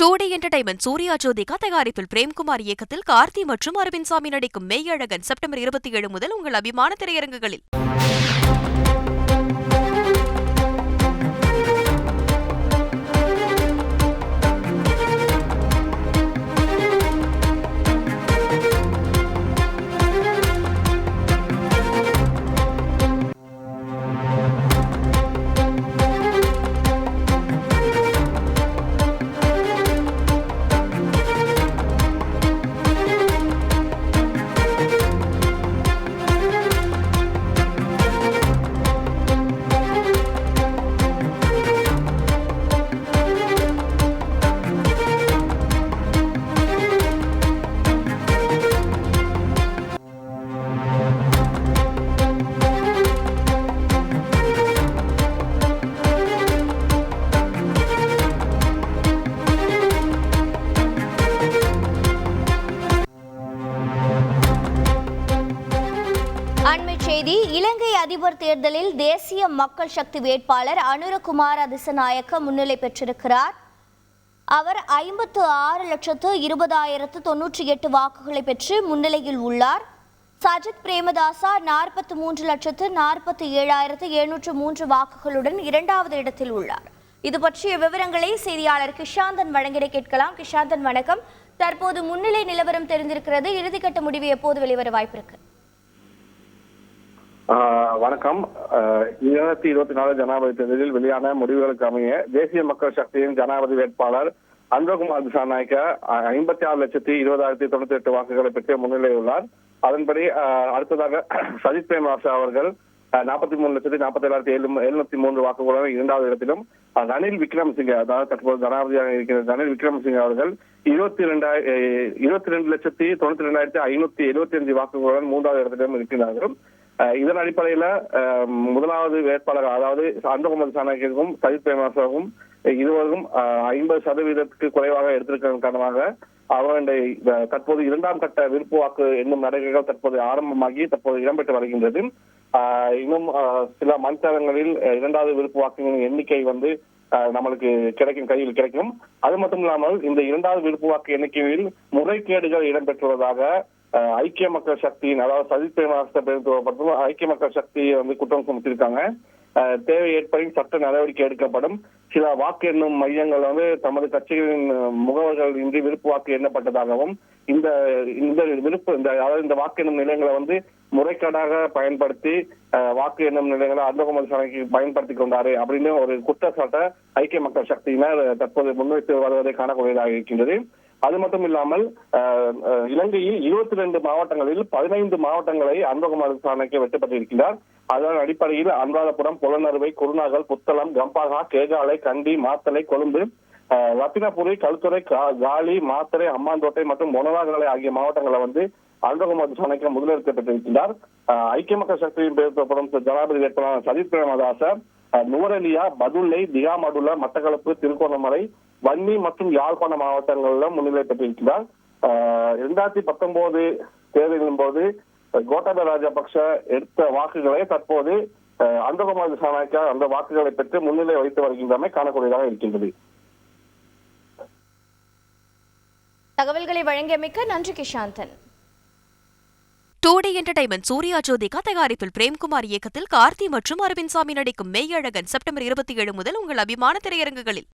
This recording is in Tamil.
டூடி என்டர்டைன்மெண்ட் சூர்யா ஜோதிகா தயாரிப்பில் பிரேம்குமார் இயக்கத்தில் கார்த்தி மற்றும் அரவிந்த் சாமி நடிக்கும் மெய்யழகன் செப்டம்பர் இருபத்தி ஏழு முதல் உங்கள் அபிமான திரையரங்குகளில். செய்தி இலங்கை அதிபர் தேர்தலில் தேசிய மக்கள் சக்தி வேட்பாளர் அனுரகுமார் அதிசநாயக்க முன்னிலை பெற்றிருக்கிறார். அவர் ஐம்பத்து ஆறு லட்சத்து இருபதாயிரத்து தொன்னூற்றி எட்டு வாக்குகளை பெற்று முன்னிலையில் உள்ளார். சஜித் பிரேமதாசா நாற்பத்தி மூன்று லட்சத்து நாற்பத்தி ஏழாயிரத்து எழுநூற்று மூன்று வாக்குகளுடன் இரண்டாவது இடத்தில் உள்ளார். இது பற்றிய விவரங்களை செய்தியாளர் கிஷாந்தன் வழங்கிட கேட்கலாம். கிஷாந்தன் வணக்கம். தற்போது முன்னிலை நிலவரம் தெரிந்திருக்கிறது. இறுதிக்கட்ட முடிவு எப்போது வெளிவர வாய்ப்பிருக்கு? வணக்கம். ஆஹ் இரண்டாயிரத்தி இருபத்தி நாலு ஜனாதிபதி தேர்தலில் வெளியான முடிவுகளுக்கு அமைய தேசிய மக்கள் சக்தியின் ஜனாதிபதி வேட்பாளர் அன்பகுமார் திசாநாயக்க ஐம்பத்தி ஆறு லட்சத்தி இருபதாயிரத்தி தொண்ணூத்தி எட்டு வாக்குகளை பெற்று முன்னிலை உள்ளார் அதன்படி அடுத்ததாக சஜித் பிரேமராசா அவர்கள் நாற்பத்தி மூணு லட்சத்தி நாற்பத்தி ஏழாயிரத்தி ஏழு எழுநூத்தி மூன்று வாக்குகளுடன் இரண்டாவது இடத்திலும் ரணில் விக்ரமசிங்க அதாவது தற்போது ஜனாதிபதியாக இருக்கிற ரணில் விக்ரமசிங்க அவர்கள் இருபத்தி ரெண்டாயிர இருபத்தி ரெண்டு லட்சத்தி தொண்ணூத்தி ரெண்டாயிரத்தி ஐநூத்தி எழுபத்தி அஞ்சு வாக்குகளுடன் மூன்றாவது இடத்திலும் இருக்கிறார்கள். இதன் அடிப்படையில முதலாவது வேட்பாளர் அதாவது அன்பகுமார் சாணக்கியருக்கும் சஜித் பிரேமாசாவும் இருவரும் ஐம்பது சதவீதத்துக்கு குறைவாக எடுத்திருக்கிறதன் காரணமாக அவருடைய தற்போது இரண்டாம் கட்ட விருப்பு வாக்கு என்னும் நடைமுறைகள் தற்போது ஆரம்பமாகி தற்போது இடம்பெற்று வருகின்றது. இன்னும் சில மண்தளங்களில் இரண்டாவது விருப்பு வாக்குகளின் எண்ணிக்கை வந்து நம்மளுக்கு கிடைக்கும் கையில் கிடைக்கும். அது மட்டும் இல்லாமல் இந்த இரண்டாவது விருப்பு வாக்கு எண்ணிக்கையில் முறைகேடுகள் இடம்பெற்றுள்ளதாக ஐக்கிய மக்கள் சக்தியின் அதாவது சஜித் பிரேமதாச ஐக்கிய மக்கள் சக்தியை வந்து குற்றம் சுமத்திருக்காங்க. தேவை ஏற்படின் சட்ட நடவடிக்கை எடுக்கப்படும். சில வாக்கு எண்ணும் மையங்கள் வந்து தமது கட்சிகளின் முகவர்கள் இன்றி விருப்பு வாக்கு எண்ணப்பட்டதாகவும் இந்த இந்த விருப்பு இந்த அதாவது இந்த வாக்கு எண்ணும் நிலையங்களை வந்து முறைகேடாக பயன்படுத்தி அஹ், வாக்கு எண்ணும் நிலையங்களை அன்பகுமார் சாலைக்கு பயன்படுத்தி கொண்டாரு அப்படின்னு ஒரு குற்றச்சாட்டை ஐக்கிய மக்கள் சக்தியினர் தற்போது முன்வைத்து வருவதை காணக்கூடியதாக இருக்கின்றது. அது மட்டும் இல்லாமல் இலங்கையில் இருபத்தி ரெண்டு மாவட்டங்களில் பதினைந்து மாவட்டங்களை அன்பகுமார் சாணைக்கு வெட்டப்பட்டிருக்கிறார் அதன் அடிப்படையில் அனுராதபுரம் புலனறுவை குருநாகல் புத்தளம் கம்பாகா கேகாலை கண்டி மாத்தலை கொழும்பு லத்தினபுரி ரத்தினபுரி கல்துறை கா- காலி மாத்தரை அம்மாந்தோட்டை மற்றும் மொனவாகலை ஆகிய மாவட்டங்களை வந்து அல்ரகுமார் சாணைக்கு முதலிடத்தை ஐக்கிய மக்கள் சக்தியின் பேசப்படும் ஜனாதிபதி வேட்பாளர் சஜித் பிரேமதாச நுவரெலியா பதுல்லை திகாமடுல மட்டக்களப்பு திருகோணமலை வன்னி மற்றும் யாழ்ப்பாண மாவட்டங்களில் முன்னிலை பெற்றிருக்கிறார். இரண்டாயிரத்தி பத்தொன்பது தேர்தலின் போது கோட்டாபய ராஜபக்ஷ எடுத்த வாக்குகளை தற்போது அந்தகுமார் திசாநாயக்கா அந்த வாக்குகளை பெற்று முன்னிலை வைத்து வருகின்றமை காணக்கூடியதாக இருக்கின்றது. தகவல்களை வழங்கியமைக்க நன்றி Kishanthan. Two D entertainment Suriya Jyothika தயாரிப்பில் பிரேம்குமார் இயக்கத்தில் கார்த்தி மற்றும் அரவிந்த் சாமி நடிக்கும் மெய்யழகன் செப்டம்பர் இருபத்தி ஏழு முதல் உங்கள் அபிமான திரையரங்குகளில்.